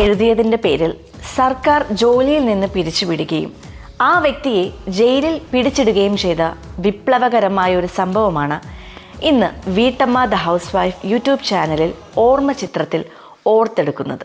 എഴുതിയതിന്റെ പേരിൽ സർക്കാർ ജോലിയിൽ നിന്ന് പിരിച്ചുവിടുകയും ആ വ്യക്തിയെ ജയിലിൽ പിടിച്ചിടുകയും ചെയ്ത വിപ്ലവകരമായ ഒരു സംഭവമാണ് ഇന്ന് വീട്ടമ്മ ദ ഹൗസ് വൈഫ് യൂട്യൂബ് ചാനലിൽ ഓർമ്മ ചിത്രത്തിൽ ഓർത്തെടുക്കുന്നത്.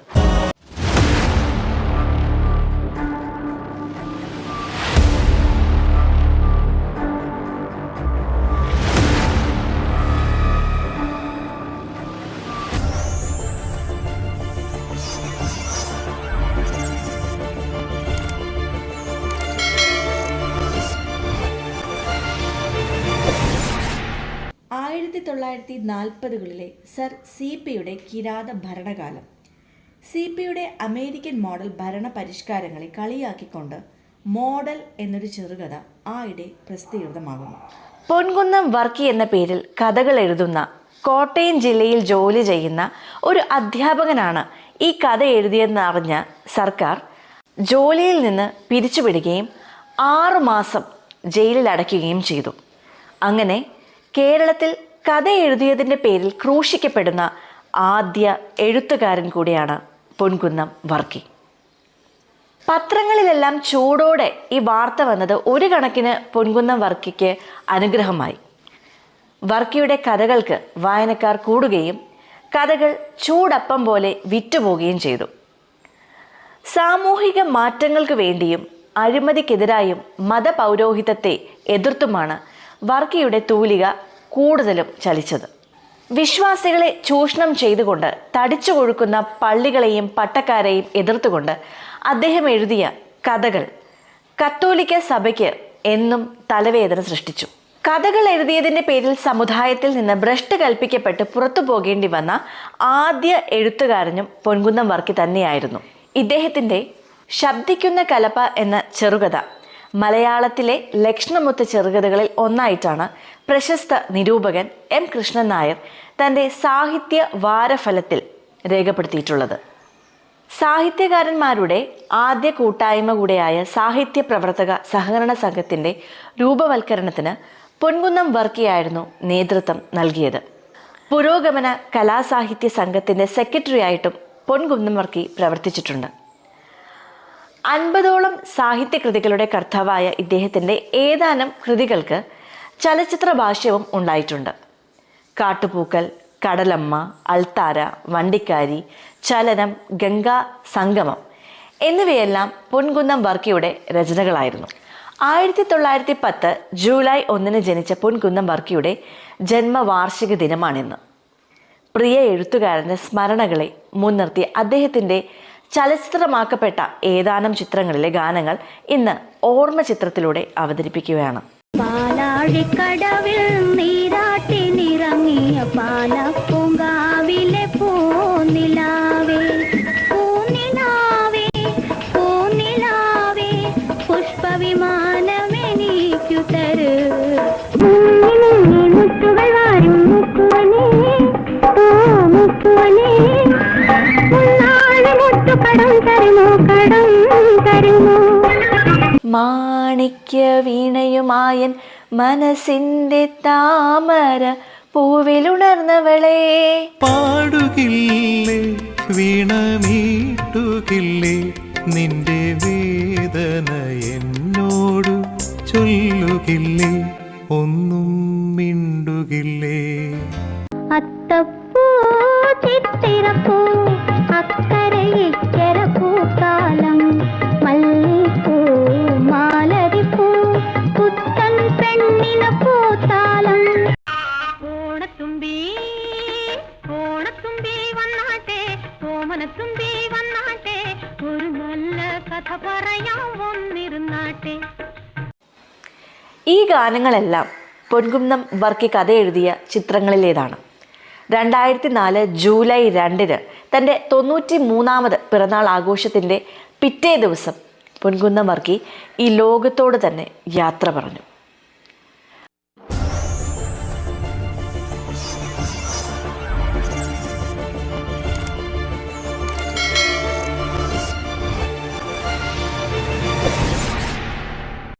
ആയിരത്തി തൊള്ളായിരത്തി നാൽപ്പതുകളിലെ സർ സി പിയുടെ കിരാത ഭരണകാലം. സി പിയുടെ അമേരിക്കൻ മോഡൽ ഭരണ പരിഷ്കാരങ്ങളെ കളിയാക്കിക്കൊണ്ട് മോഡൽ എന്നൊരു ചെറുകഥ ആയിടെ പ്രസിദ്ധീകൃതമാകുന്നു. പൊൻകുന്നം വർക്കി എന്ന പേരിൽ കഥകൾ എഴുതുന്ന കോട്ടയം ജില്ലയിൽ ജോലി ചെയ്യുന്ന ഒരു അധ്യാപകനാണ് ഈ കഥ എഴുതിയെന്നറിഞ്ഞ സർക്കാർ ജോലിയിൽ നിന്ന് പിരിച്ചുവിടുകയും ആറുമാസം ജയിലിൽ അടയ്ക്കുകയും ചെയ്തു. അങ്ങനെ കേരളത്തിൽ കഥ എഴുതിയതിന്റെ പേരിൽ ക്രൂശിക്കപ്പെടുന്ന ആദ്യ എഴുത്തുകാരൻ കൂടിയാണ് പൊൻകുന്നം വർക്കി. പത്രങ്ങളിലെല്ലാം ചൂടോടെ ഈ വാർത്ത വന്നത് ഒരു കണക്കിന് പൊൻകുന്നം വർക്കിക്ക് അനുഗ്രഹമായി. വർക്കിയുടെ കഥകൾക്ക് വായനക്കാർ കൂടുകയും കഥകൾ ചൂടപ്പം പോലെ വിറ്റുപോകുകയും ചെയ്തു. സാമൂഹിക മാറ്റങ്ങൾക്ക് വേണ്ടിയും അഴിമതിക്കെതിരായും മതപൗരോഹിതത്തെ എതിർത്തുമാണ് വർക്കിയുടെ തൂലിക കൂടുതലും ചലിച്ചത്. വിശ്വാസികളെ ചൂഷണം ചെയ്തുകൊണ്ട് തടിച്ചു കൊഴുക്കുന്ന പള്ളികളെയും പട്ടക്കാരെയും എതിർത്തുകൊണ്ട് അദ്ദേഹം എഴുതിയ കഥകൾ കത്തോലിക്ക സഭയ്ക്ക് എന്നും തലവേദന സൃഷ്ടിച്ചു. കഥകൾ എഴുതിയതിന്റെ പേരിൽ സമുദായത്തിൽ നിന്ന് ഭ്രഷ്ട് കൽപ്പിക്കപ്പെട്ട് പുറത്തു പോകേണ്ടി വന്ന ആദ്യ എഴുത്തുകാരനും പൊൻകുന്നം വർക്കി തന്നെയായിരുന്നു. ഇദ്ദേഹത്തിന്റെ ശബ്ദിക്കുന്ന കലപ്പ എന്ന ചെറുകഥ മലയാളത്തിലെ ലക്ഷണമൊത്ത ചെറുകഥകളിൽ ഒന്നായിട്ടാണ് പ്രശസ്ത നിരൂപകൻ എം കൃഷ്ണൻ നായർ തന്റെ സാഹിത്യ വാരഫലത്തിൽ രേഖപ്പെടുത്തിയിട്ടുള്ളത്. സാഹിത്യകാരന്മാരുടെ ആദ്യ കൂട്ടായ്മ കൂടെയായ സാഹിത്യ പ്രവർത്തക സഹകരണ സംഘത്തിന്റെ രൂപവൽക്കരണത്തിന് പൊൻകുന്നം വർക്കിയായിരുന്നു നേതൃത്വം നൽകിയത്. പുരോഗമന കലാസാഹിത്യ സംഘത്തിന്റെ സെക്രട്ടറി ആയിട്ടും പൊൻകുന്നം വർക്കി പ്രവർത്തിച്ചിട്ടുണ്ട്. അൻപതോളം സാഹിത്യകൃതികളുടെ കർത്താവായ ഇദ്ദേഹത്തിന്റെ ഏതാനും കൃതികൾക്ക് ചലച്ചിത്ര ഭാഷ്യവും ഉണ്ടായിട്ടുണ്ട്. കാട്ടുപൂക്കൽ കടലമ്മ അൾത്താര വണ്ടിക്കാരി ചലനം ഗംഗാ സംഗമം എന്നിവയെല്ലാം പൊൻകുന്നം വർക്കിയുടെ രചനകളായിരുന്നു. ആയിരത്തി തൊള്ളായിരത്തി പത്ത് ജൂലൈ ഒന്നിന് ജനിച്ച പൊൻകുന്നം വർക്കിയുടെ ജന്മവാർഷിക ദിനമാണിന്ന്. പ്രിയ എഴുത്തുകാരന്റെ സ്മരണകളെ മുൻനിർത്തി അദ്ദേഹത്തിന്റെ ചലച്ചിത്രമാക്കപ്പെട്ട ഏതാനും ചിത്രങ്ങളിലെ ഗാനങ്ങൾ ഇന്ന് ഓർമ്മ ചിത്രത്തിലൂടെ അവതരിപ്പിക്കുകയാണ് പാലാഴിക്കടവിൽ മാണിക്യ വീണയുമായൻ മനസ്സിന്റെ താമര പൂവിലുണർന്നവളെ. പാടുകില്ലേ വീണമീട്ടുകില്ലേ നിന്റെ വേദന എന്നോട് ചൊല്ലുകില്ലേ ഒന്നും മിണ്ടുകില്ലേ. അത്തപ്പൂ ചിത്തിരപ്പൂ അക്കരെ ഓമനത്തുമ്പി വന്നാട്ടെ ഒരു നല്ല കഥ പറയാൻ വന്നിരുന്നാട്ടെ. ഈ ഗാനങ്ങളെല്ലാം പൊൻകുന്നം വർക്കി കഥ എഴുതിയ ചിത്രങ്ങളിലേതാണ്. രണ്ടായിരത്തി നാല് ജൂലൈ രണ്ടിന് തന്റെ തൊണ്ണൂറ്റി മൂന്നാമത് പിറന്നാൾ ആഘോഷത്തിന്റെ പിറ്റേ ദിവസം പൊൻകുന്നം വർക്കി ഈ ലോകത്തോട് തന്നെ യാത്ര പറഞ്ഞു.